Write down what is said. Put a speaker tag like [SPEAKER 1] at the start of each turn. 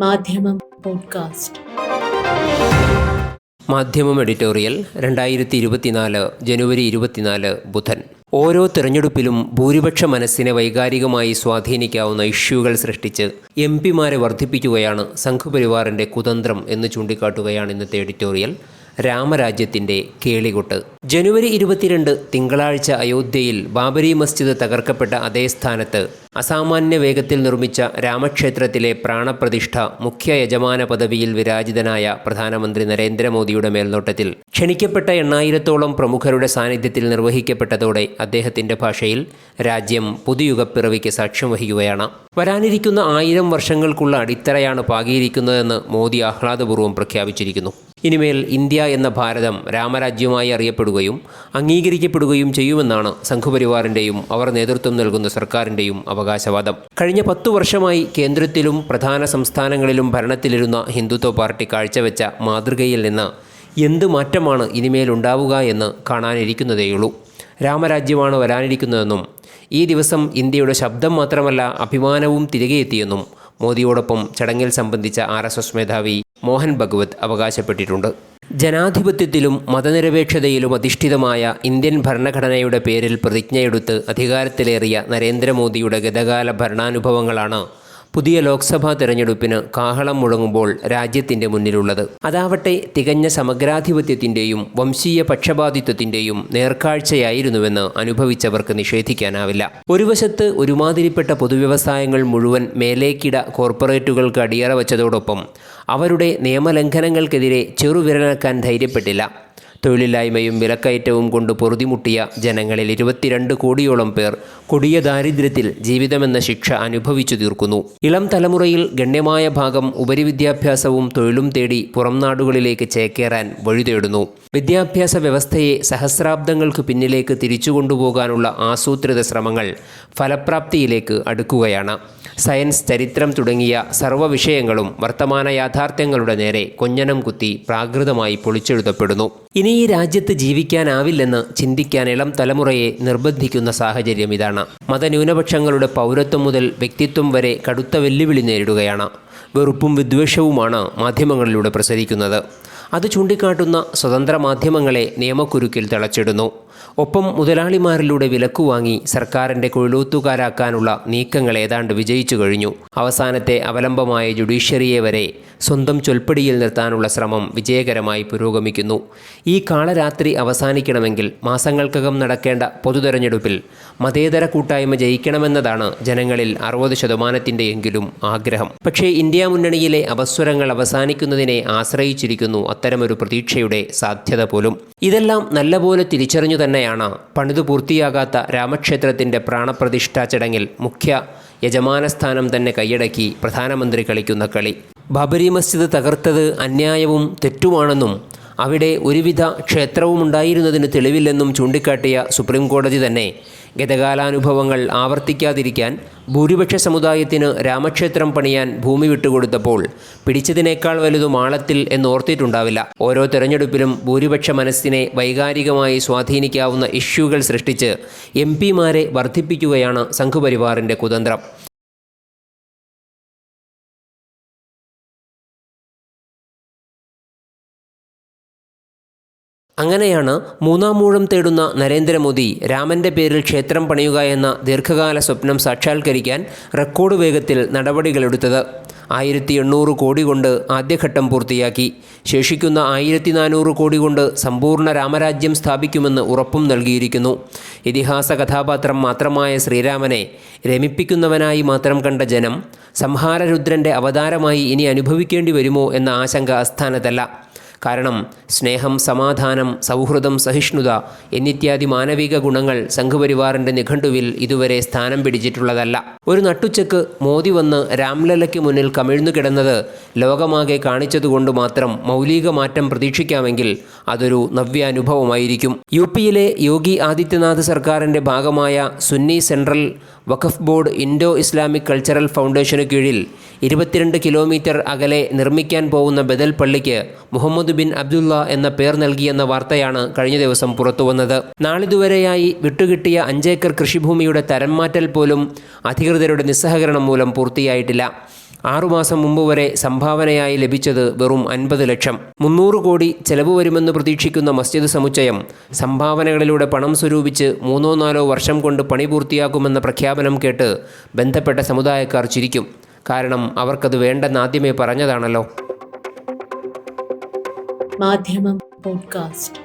[SPEAKER 1] മാധ്യമം പോഡ്കാസ്റ്റ്.
[SPEAKER 2] മാധ്യമം എഡിറ്റോറിയൽ രണ്ടായിരത്തി ഇരുപത്തിനാല് ജനുവരി ഇരുപത്തിനാല് ബുധൻ. ഓരോ തിരഞ്ഞെടുപ്പിലും ഭൂരിപക്ഷ മനസ്സിനെ വൈകാരികമായി സ്വാധീനിക്കാവുന്ന ഇഷ്യൂകൾ സൃഷ്ടിച്ച് എം പിമാരെ വർദ്ധിപ്പിക്കുകയാണ് സംഘപരിവാറിന്റെ കുതന്ത്രം എന്ന് ചൂണ്ടിക്കാട്ടുകയാണ് ഇന്നത്തെ എഡിറ്റോറിയൽ രാമരാജ്യത്തിന്റെ കേളികൊട്ട്. ജനുവരി ഇരുപത്തിരണ്ട് തിങ്കളാഴ്ച അയോധ്യയിൽ ബാബരി മസ്ജിദ് തകർക്കപ്പെട്ട അതേ സ്ഥാനത്ത് അസാമാന്യ വേഗത്തിൽ നിർമ്മിച്ച രാമക്ഷേത്രത്തിലെ പ്രാണപ്രതിഷ്ഠ മുഖ്യ യജമാന പദവിയിൽ വിരാജിതനായ പ്രധാനമന്ത്രി നരേന്ദ്രമോദിയുടെ മേൽനോട്ടത്തിൽ ക്ഷണിക്കപ്പെട്ട എണ്ണായിരത്തോളം പ്രമുഖരുടെ സാന്നിധ്യത്തിൽ നിർവഹിക്കപ്പെട്ടതോടെ അദ്ദേഹത്തിന്റെ ഭാഷയിൽ രാജ്യം പുതുയുഗപ്പിറവിക്ക് സാക്ഷ്യം വഹിക്കുകയാണ്. വരാനിരിക്കുന്ന ആയിരം വർഷങ്ങൾക്കുള്ള അടിത്തറയാണ് പാകിയിരിക്കുന്നതെന്ന് മോദി ആഹ്ലാദപൂർവം പ്രഖ്യാപിച്ചിരിക്കുന്നു. ഇനിമേൽ ഇന്ത്യ എന്ന ഭാരതം രാമരാജ്യമായി അറിയപ്പെടുകയും അംഗീകരിക്കപ്പെടുകയും ചെയ്യുമെന്നാണ് സംഘപരിവാറിന്റെയും അവർ നേതൃത്വം നൽകുന്ന സർക്കാരിന്റെയും അവകാശവാദം. കഴിഞ്ഞ പത്തു വർഷമായി കേന്ദ്രത്തിലും പ്രധാന സംസ്ഥാനങ്ങളിലും ഭരണത്തിലിരുന്ന ഹിന്ദുത്വ പാർട്ടി കാഴ്ചവെച്ച മാതൃകയിൽ നിന്ന് എന്ത് മാറ്റമാണ് ഇനിമേലുണ്ടാവുക എന്ന് കാണാനിരിക്കുന്നതേയുള്ളൂ. രാമരാജ്യമാണ് വരാനിരിക്കുന്നതെന്നും ഈ ദിവസം ഇന്ത്യയുടെ ശബ്ദം മാത്രമല്ല അഭിമാനവും തിരികെ എത്തിയെന്നും മോദിയോടൊപ്പം ചടങ്ങിൽ സംബന്ധിച്ച ആർ മേധാവി മോഹൻ ഭഗവത് അവകാശപ്പെട്ടിട്ടുണ്ട്. ജനാധിപത്യത്തിലും മതനിരപേക്ഷതയിലും അധിഷ്ഠിതമായ ഇന്ത്യൻ ഭരണഘടനയുടെ പേരിൽ പ്രതിജ്ഞയെടുത്ത് അധികാരത്തിലേറിയ നരേന്ദ്രമോദിയുടെ ഗതകാല ഭരണാനുഭവങ്ങളാണ് പുതിയ ലോക്സഭാ തെരഞ്ഞെടുപ്പിന് കാഹളം മുഴങ്ങുമ്പോൾ രാജ്യത്തിന്റെ മുന്നിലുള്ളത്. അതാവട്ടെ തികഞ്ഞ സമഗ്രാധിപത്യത്തിന്റെയും വംശീയ പക്ഷപാതിത്വത്തിന്റെയും നേർക്കാഴ്ചയായിരുന്നുവെന്ന് അനുഭവിച്ചവർക്ക് നിഷേധിക്കാനാവില്ല. ഒരു വശത്ത് ഒരുമാതിരിപ്പെട്ട പൊതുവ്യവസായങ്ങൾ മുഴുവൻ മേലേക്കിട കോർപ്പറേറ്റുകൾക്ക് അടിയറ വച്ചതോടൊപ്പം അവരുടെ നിയമലംഘനങ്ങൾക്കെതിരെ ചെറുവിരലക്കാൻ ധൈര്യപ്പെട്ടില്ല. തൊഴിലില്ലായ്മയും വിലക്കയറ്റവും കൊണ്ട് പൊറുതിമുട്ടിയ ജനങ്ങളിൽ ഇരുപത്തിരണ്ട് കോടിയോളം പേർ കൊടിയ ദാരിദ്ര്യത്തിൽ ജീവിതമെന്ന ശിക്ഷ അനുഭവിച്ചു തീർക്കുന്നു. ഇളം തലമുറയിൽ ഗണ്യമായ ഭാഗം ഉപരിവിദ്യാഭ്യാസവും തൊഴിലും തേടി പുറം നാടുകളിലേക്ക് ചേക്കേറാൻ വഴിതേടുന്നു വിദ്യാഭ്യാസ വ്യവസ്ഥയെ സഹസ്രാബ്ദങ്ങൾക്ക് പിന്നിലേക്ക് തിരിച്ചു കൊണ്ടുപോകാനുള്ള ആസൂത്രിത ശ്രമങ്ങൾ ഫലപ്രാപ്തിയിലേക്ക് അടുക്കുകയാണ്. സയൻസ് ചരിത്രം തുടങ്ങിയ സർവ വിഷയങ്ങളും വർത്തമാന യാഥാർത്ഥ്യങ്ങളുടെ നേരെ കൊഞ്ഞനം കുത്തി പ്രാകൃതമായി പൊളിച്ചെഴുതപ്പെടുന്നു. ഇനി ഈ രാജ്യത്ത് ജീവിക്കാനാവില്ലെന്ന് ചിന്തിക്കാൻ ഇളം തലമുറയെ നിർബന്ധിക്കുന്ന സാഹചര്യം ഇതാണ്. മതന്യൂനപക്ഷങ്ങളുടെ പൗരത്വം മുതൽ വ്യക്തിത്വം വരെ കടുത്ത വെല്ലുവിളി നേരിടുകയാണ്. വെറുപ്പും വിദ്വേഷവുമാണ് മാധ്യമങ്ങളിലൂടെ പ്രസരിക്കുന്നത്. അത് ചൂണ്ടിക്കാട്ടുന്ന സ്വതന്ത്ര മാധ്യമങ്ങളെ നിയമക്കുരുക്കിൽ തളച്ചിടുന്നു. ഒപ്പം മുതലാളിമാരിലൂടെ വിലക്കു വാങ്ങി സർക്കാരിന്റെ കൊഴിലൂത്തുകാരാക്കാനുള്ള നീക്കങ്ങൾ ഏതാണ്ട് വിജയിച്ചു കഴിഞ്ഞു. അവസാനത്തെ അവലംബമായ ജുഡീഷ്യറിയെ വരെ സ്വന്തം ചൊൽപ്പടിയിൽ നിർത്താനുള്ള ശ്രമം വിജയകരമായി പുരോഗമിക്കുന്നു. ഈ കാളരാത്രി അവസാനിക്കണമെങ്കിൽ മാസങ്ങൾക്കകം നടക്കേണ്ട പൊതുതെരഞ്ഞെടുപ്പിൽ മതേതര കൂട്ടായ്മ ജയിക്കണമെന്നതാണ് ജനങ്ങളിൽ അറുപത് ശതമാനത്തിന്റെയെങ്കിലും ആഗ്രഹം. പക്ഷേ ഇന്ത്യ മുന്നണിയിലെ അവസരങ്ങൾ അവസാനിക്കുന്നതിനെ ആശ്രയിച്ചിരിക്കുന്നു അത്തരമൊരു പ്രതീക്ഷയുടെ സാധ്യത പോലും. ഇതെല്ലാം നല്ലപോലെ തിരിച്ചറിഞ്ഞു തന്നെയാണ്. പണിതു പൂർത്തിയാകാത്ത രാമക്ഷേത്രത്തിന്റെ പ്രാണപ്രതിഷ്ഠാ ചടങ്ങിൽ മുഖ്യ യജമാനസ്ഥാനം തന്നെ കൈയടക്കി പ്രധാനമന്ത്രി കളിക്കുന്ന കളി. ബാബരി മസ്ജിദ് തകർത്തത് അന്യായവും തെറ്റുമാണെന്നും അവിടെ ഒരുവിധ ക്ഷേത്രവും ഉണ്ടായിരുന്നതിന് തെളിവില്ലെന്നും ചൂണ്ടിക്കാട്ടിയ സുപ്രീം കോടതി തന്നെ ഗതകാലാനുഭവങ്ങൾ ആവർത്തിക്കാതിരിക്കാൻ ഭൂരിപക്ഷ സമുദായത്തിന് രാമക്ഷേത്രം പണിയാൻ ഭൂമി വിട്ടുകൊടുത്തപ്പോൾ പിടിച്ചതിനേക്കാൾ വലുതും മാളത്തിൽ എന്നോർത്തിട്ടുണ്ടാവില്ല. ഓരോ തെരഞ്ഞെടുപ്പിലും ഭൂരിപക്ഷ മനസ്സിനെ വൈകാരികമായി സ്വാധീനിക്കാവുന്ന ഇഷ്യൂകൾ സൃഷ്ടിച്ച് എം പിമാരെ വർദ്ധിപ്പിക്കുകയാണ് സംഘപരിവാറിന്റെ കുതന്ത്രം. അങ്ങനെയാണ് മൂന്നാം മൂഴം തേടുന്ന നരേന്ദ്രമോദി രാമന്റെ പേരിൽ ക്ഷേത്രം പണിയുക എന്ന ദീർഘകാല സ്വപ്നം സാക്ഷാത്കരിക്കാൻ റെക്കോർഡ് വേഗത്തിൽ നടപടികളെടുത്തത്. ആയിരത്തി എണ്ണൂറ് കോടി കൊണ്ട് ആദ്യഘട്ടം പൂർത്തിയാക്കി. ശേഷിക്കുന്ന ആയിരത്തി നാനൂറ് കോടി കൊണ്ട് സമ്പൂർണ രാമരാജ്യം സ്ഥാപിക്കുമെന്ന് ഉറപ്പും നൽകിയിരിക്കുന്നു. ഇതിഹാസ കഥാപാത്രം മാത്രമായ ശ്രീരാമനെ രമിപ്പിക്കുന്നവനായി മാത്രം കണ്ട ജനം സംഹാരരുദ്രന്റെ അവതാരമായി ഇനി അനുഭവിക്കേണ്ടി വരുമോ എന്ന ആശങ്ക അസ്ഥാനത്തല്ല. കാരണം സ്നേഹം സമാധാനം സൗഹൃദം സഹിഷ്ണുത എന്നിത്യാദി മാനവിക ഗുണങ്ങൾ സംഘപരിവാറിന്റെ നിഘണ്ടുവിൽ ഇതുവരെ സ്ഥാനം പിടിച്ചിട്ടുള്ളതല്ല. ഒരു നട്ടുച്ചക്ക് മോദി വന്ന് രാംലലയ്ക്ക് മുന്നിൽ കമിഴ്ന്നു കിടന്നത് ലോകമാകെ കാണിച്ചതുകൊണ്ട് മാത്രം മൗലിക മാറ്റം പ്രതീക്ഷിക്കാമെങ്കിൽ അതൊരു നവ്യാനുഭവമായിരിക്കും. യു പിയിലെ യോഗി ആദിത്യനാഥ് സർക്കാരിന്റെ ഭാഗമായ സുന്നി സെൻട്രൽ വഖഫ് ബോർഡ് ഇൻഡോ ഇസ്ലാമിക് കൾച്ചറൽ ഫൗണ്ടേഷന് കീഴിൽ ഇരുപത്തിരണ്ട് കിലോമീറ്റർ അകലെ നിർമ്മിക്കാൻ പോകുന്ന ബദൽ പള്ളിക്ക് മുഹമ്മദ് ബിൻ അബ്ദുള്ള എന്ന പേർ നൽകിയെന്ന വാർത്തയാണ് കഴിഞ്ഞ ദിവസം പുറത്തുവന്നത്. നാളിതുവരെയായി വിട്ടുകിട്ടിയ അഞ്ചേക്കർ കൃഷിഭൂമിയുടെ തരം മാറ്റൽ പോലും അധികൃതരുടെ നിസ്സഹകരണം മൂലം പൂർത്തിയായിട്ടില്ല. ആറുമാസം മുമ്പ് വരെ സംഭാവനയായി ലഭിച്ചത് വെറും അൻപത് ലക്ഷം. മുന്നൂറ് കോടി ചെലവ് വരുമെന്ന് പ്രതീക്ഷിക്കുന്ന മസ്ജിദ് സമുച്ചയം സംഭാവനകളിലൂടെ പണം സ്വരൂപിച്ച് മൂന്നോ നാലോ വർഷം കൊണ്ട് പണി പൂർത്തിയാക്കുമെന്ന പ്രഖ്യാപനം കേട്ട് ബന്ധപ്പെട്ട സമുദായക്കാർ ചിരിക്കും. കാരണം അവർക്കത് വേണ്ടെന്ന് ആദ്യമേ പറഞ്ഞതാണല്ലോ.
[SPEAKER 1] മാധ്യമം പോഡ്കാസ്റ്റ്.